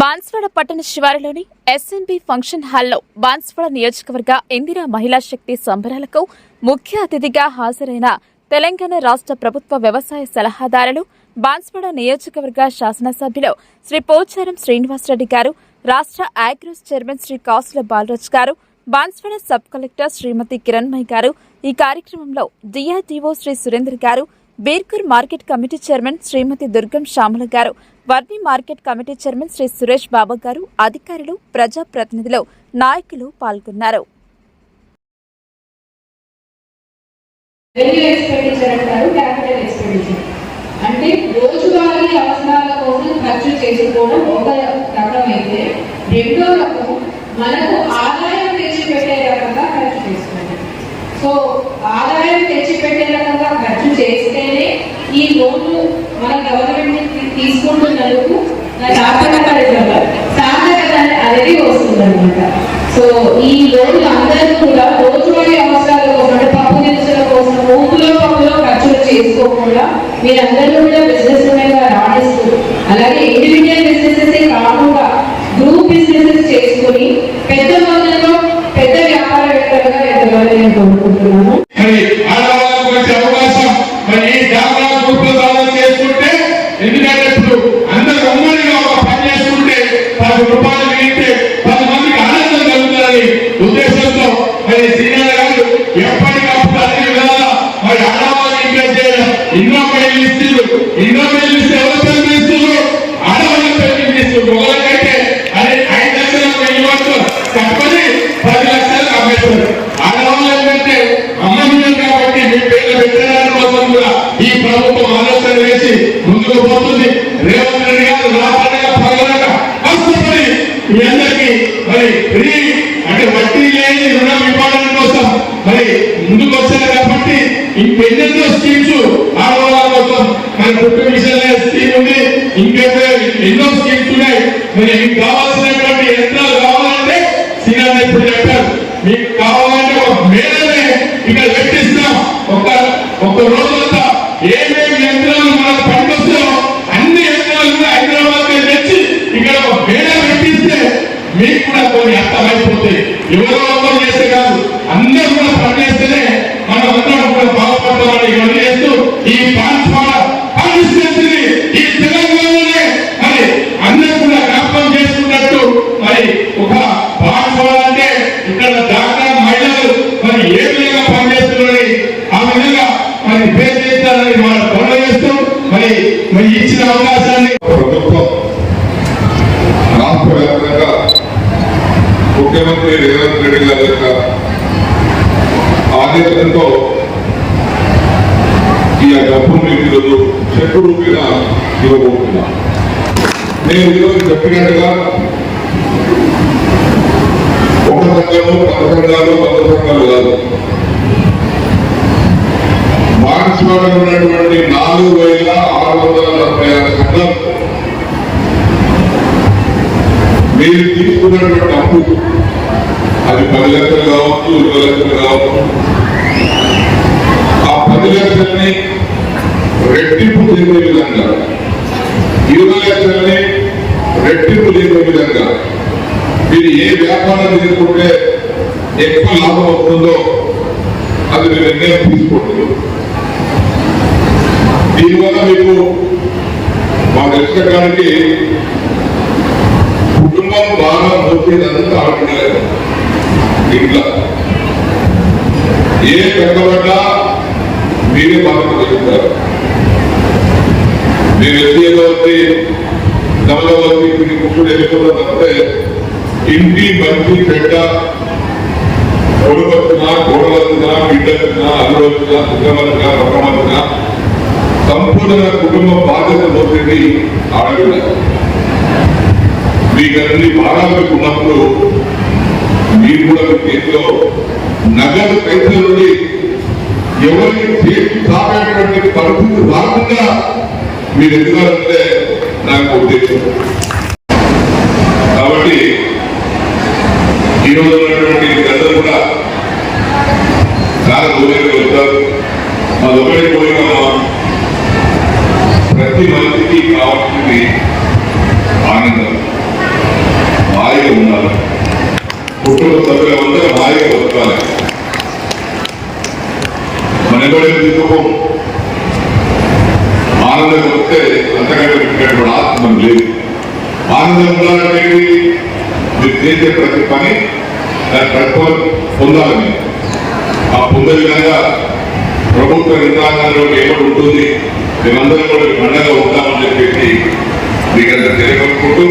బాన్స్వాడ పట్టణ శివారులోని SMB function హాల్లో బాన్స్వాడ నియోజకవర్గ ఇందిరా మహిళా శక్తి సంబరాలకు ముఖ్య అతిథిగా హాజరైన తెలంగాణ రాష్ట్ర ప్రభుత్వ వ్యవసాయ సలహాదారులు బాన్స్వాడ నియోజకవర్గ శాసనసభ్యులు శ్రీ పోచారం శ్రీనివాసరెడ్డి గారు రాష్ట్ర Agros chairman Shri Kasula Balaraj garu Banswada sub collector Shrimati Kiranmayi garu. ఈ కార్యక్రమంలో DRDO Shri Surender garu Birkur market committee chairman Shrimati Durgam Shyamala garu Varni market committee chairman Shri Suresh Baba garu అధికారులు ప్రజాప్రతినిధులు నాయకులు పాల్గొన్నారు. రెవెన్యూ ఎక్స్పెండిచర్ అంటారు క్యాపిటల్ ఎక్స్పెండిచర్ అంటే రోజువారీ అవసరాల కోసం ఖర్చు చేసుకోవడం ఒక రకం అయితే రెండో రకం మనకు ఆదాయం తెచ్చిపెట్టే రకంగా ఖర్చు చేసుకోవడం. సో ఆదాయం తెచ్చిపెట్టే రకంగా ఖర్చు చేస్తేనే ఈ లోన్లు మన గవర్నమెంట్ తీసుకుంటున్నందుకు సార్థకత సార్థకత అనేది వస్తుందన్నమాట సో ఈ లోన్లు అందరూ కూడా రోజువారీ అవసరాల కోసం అంటే పప్పు దినుసుల కోసం ఊపులో పప్పులో ఖర్చులు చేసుకోకుండా మీరందరూ కూడా బిజినెస్గా రాణిస్తూ అలాగే ఇండివిజువల్ బిజినెసెస్ కాకుండా గ్రూప్ బిజినెసెస్ చేసుకుని పెద్ద మొత్తంలో పెద్ద వ్యాపారవేత్తలుగా ఎదగాలని నేను కోరుకుంటున్నాను. మీ కోసం కూడా ఈ ప్రభుత్వం ఆలోచన వేసి ముందుకు పోతుంది. రేవంత్ రెడ్డి గారు నా పండుగ పగలక కష్టపడి మీ అందరికీ మరి ఫ్రీ అంటే వడ్డీ లేని రుణం ఇవ్వడం కోసం మరి ముందుకు వచ్చారు కాబట్టి ఇంకెన్నెన్నో స్కీమ్స్ ఆడవాళ్ళ కోసం మరి కుటుంబ విషయంలో స్కీమ్ ఉంది. ఇంకైతే ఎన్నో స్కీమ్స్ ఉన్నాయి. మరి మీకు కావాల్సినటువంటి యంత్రాలు కావాలంటే శ్రీనాథ్ ఇప్పుడు చెప్పారు. మీకు మరి ఇచ్చిన అవకాశాన్ని ప్రభుత్వం రాష్ట్ర వ్యాప్తంగా ముఖ్యమంత్రి రేవంత్ రెడ్డి గారి యొక్క ఆదేశంతో ఈ డబ్బును మీకు ఈరోజు చెట్టు రూపిన ఇవ్వబోతున్నా నేను ఈరోజు చెప్పినట్టుగా ఒక సంఘము పద సంఘాలు వంద సంఘాలు కాదు. మార్చిలో ఉన్నటువంటి నాలుగు వేల వందల మీరు తీసుకున్నటువంటి అప్పు అది పది లక్షలు కావచ్చు ఇరవై లక్షలు కావచ్చు. ఆ పది లక్షల్ని రెట్టింపు చేసే విధంగా ఇరవై లక్షల్ని రెట్టింపు చేసే విధంగా మీరు ఏ వ్యాపారం తీసుకుంటే ఎక్కువ లాభం వస్తుందో అది మీరు నిర్ణయం తీసుకోండి. దీనివల్ల మీకు మా దర్శకానికి కుటుంబం బాగా మోసేదంతా ఆడలేదు ఇంట్లో ఏ పెద్దబడ్డా మీరే బాధ్యత చెప్తారు మీరు ఎస్సీలో వచ్చి నవలో వచ్చి కొన్ని కుక్కుడు ఎదుర్కొన్న తప్పితే ఇంటి మంచి చెడ్డ కొడుకు వచ్చినా కోడలు వచ్చినా బిడ్డ వచ్చినా అల్లుడు వచ్చినా సుఖం వచ్చినా పక్కన వచ్చినా సంపూర్ణ కుటుంబ బాధ్యత పోతుంది ఆడవిడ మీకు అన్ని భాగాలు ఉన్నప్పుడు మీరు కూడా మీ చేతిలో నగదు పైసల నుండి ఎవరికి చేతి సాగేటువంటి పరిస్థితి రాకుండా మీరు ఎదుగాలంటే నాకు ఉద్దేశం. కాబట్టి ఈ రోజు ఉన్నటువంటి గద్దలు కూడా చాలా దూరంగా వెళ్తారు మా దొంగడి పోయిన హాయిగా ఉన్నారు కుటుంబ సభ్యులు సభ్యులందరూ హాయిగా బతకాలి. మనబడి దుఃఖం ఆనందం వస్తే అంతకంటే పెట్టినటువంటి ఆత్మం లేదు. ఆనందం ఉండాలంటే మీరు చేసే ప్రతి పని దాని ప్రతిఫలం పొందాలని ఆ పొందే విధంగా ప్రభుత్వ నిర్ణయంలో ఏమని ఉంటుంది. మేమందరం కూడా మండగా ఉంటామని చెప్పేసి మీకంతా తెలియకపోతూ